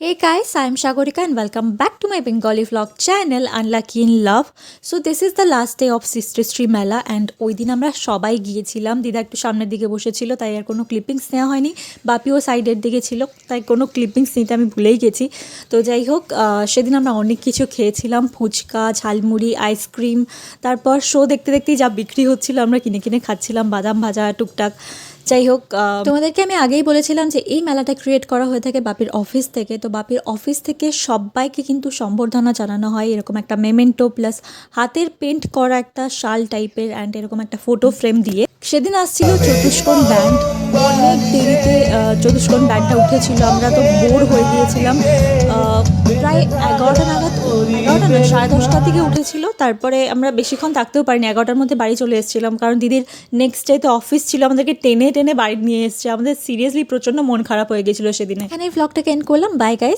Hey guys, I'm Shagorika and welcome back to my Bengali vlog channel Unlucky in Love. So this is the last day of Sistristry Mela and ওই দিন আমরা সবাই গিয়েছিলাম। দিদা একটু সামনের দিকে বসেছিল তাই আর কোনো ক্লিপিংস নেওয়া হয়নি। বাপিও সাইডের দিকে ছিল তাই কোনো ক্লিপিংস নিতে আমি ভুলেই গেছি। তো যাই হোক সেদিন আমরা অনেক কিছু খেয়েছিলাম ফুচকা ঝালমুড়ি আইসক্রিম তারপর শো দেখতে দেখতেই যা বিক্রি হচ্ছিল আমরা কিনে কিনে খাচ্ছিলাম বাদাম ভাজা টুকটাক। যাই হোক তোমাদেরকে আমি আগেই বলেছিলাম যে এই মেলাটা ক্রিয়েট করা হয়ে থাকে বাপির অফিস থেকে। তো বাপির অফিস থেকে সবাইকে কিন্তু সম্বর্ধনা জানানো হয়। এরকম একটা মেমেন্টো প্লাস হাতের পেন্ট করা একটা শাল টাইপের অ্যান্ড এরকম একটা ফটো ফ্রেম দিয়ে। সেদিন আসছিল চতুষ্কোণ ব্যান্ড অনেক দেরিতে চতুষ্কোণ ব্যান্ডটা উঠেছিল। আমরা তো বোর হয়ে গিয়েছিলাম। প্রায় এগারোটা না সাড়ে দশটার দিকে উঠেছিল তারপরে আমরা বেশিক্ষণ থাকতেও পারিনি এগারোটার মধ্যে বাড়ি চলে এসেছিলাম কারণ দিদির নেক্সট ডে তো অফিস ছিল আমাদেরকে টেনে টেনে বাড়ি নিয়ে এসছে আমাদের সিরিয়াসলি প্রচণ্ড মন খারাপ হয়ে গেছিল সেদিনে। এখানে এই ভ্লগটাকে এন্ড করলাম বাই গাইস